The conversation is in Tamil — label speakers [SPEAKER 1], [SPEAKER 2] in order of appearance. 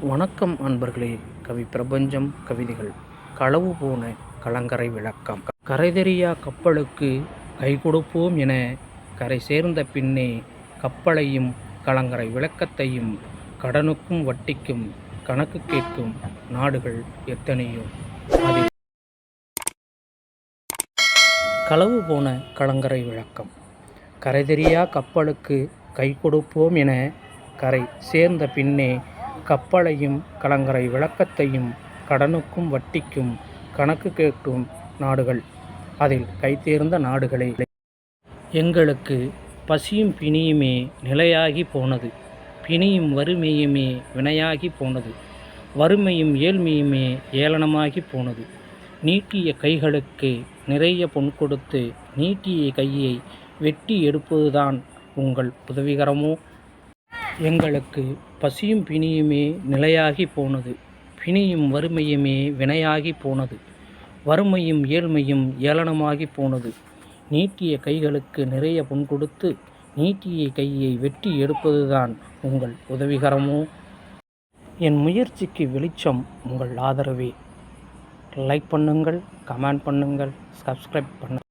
[SPEAKER 1] வணக்கம் அன்பர்களே கவி பிரபஞ்சம் கவிதைகள். களவு போன கலங்கரை விளக்கம். கரைதெறியா கப்பலுக்கு கை கொடுப்போம் என கரை சேர்ந்த பின்னே கப்பலையும் கலங்கரை விளக்கத்தையும் கடனுக்கும் வட்டிக்கும் கணக்கு கேட்கும் நாடுகள் எத்தனையோ அதில். களவு போன கலங்கரை விளக்கம். கரைதெறியா கப்பலுக்கு கை கொடுப்போம் என கரை சேர்ந்த பின்னே கப்பலையும் கலங்கரை விளக்கத்தையும் கடனுக்கும் வட்டிக்கும் கணக்கு கேட்கும் நாடுகள். அதில் கைத்தேர்ந்த நாடுகளே எங்களுக்கு பசியும் பிணியுமே நிலையாகி போனது. பிணியும் வறுமையுமே வினையாகி போனது. வறுமையும் ஏழ்மையுமே ஏளனமாகி போனது. நீட்டிய கைகளுக்கு நிறைய பொன் கொடுத்து நீட்டிய கையை வெட்டி எடுப்பதுதான் உங்கள் உதவிகரமோ? எங்களுக்கு பசியும் பிணியுமே நிலையாகி போனது. பிணியும் வறுமையுமே வினையாகி போனது. வறுமையும் ஏழ்மையும் ஏளனமாகி போனது. நீட்டிய கைகளுக்கு நிறைய பொன் கொடுத்து நீட்டிய கையை வெட்டி எடுப்பதுதான் உங்கள் உதவிகரமோ? என் முயற்சிக்கு வெளிச்சம் உங்கள் ஆதரவே. லைக் பண்ணுங்கள் கமெண்ட் பண்ணுங்கள் சப்ஸ்கிரைப் பண்ணுங்கள்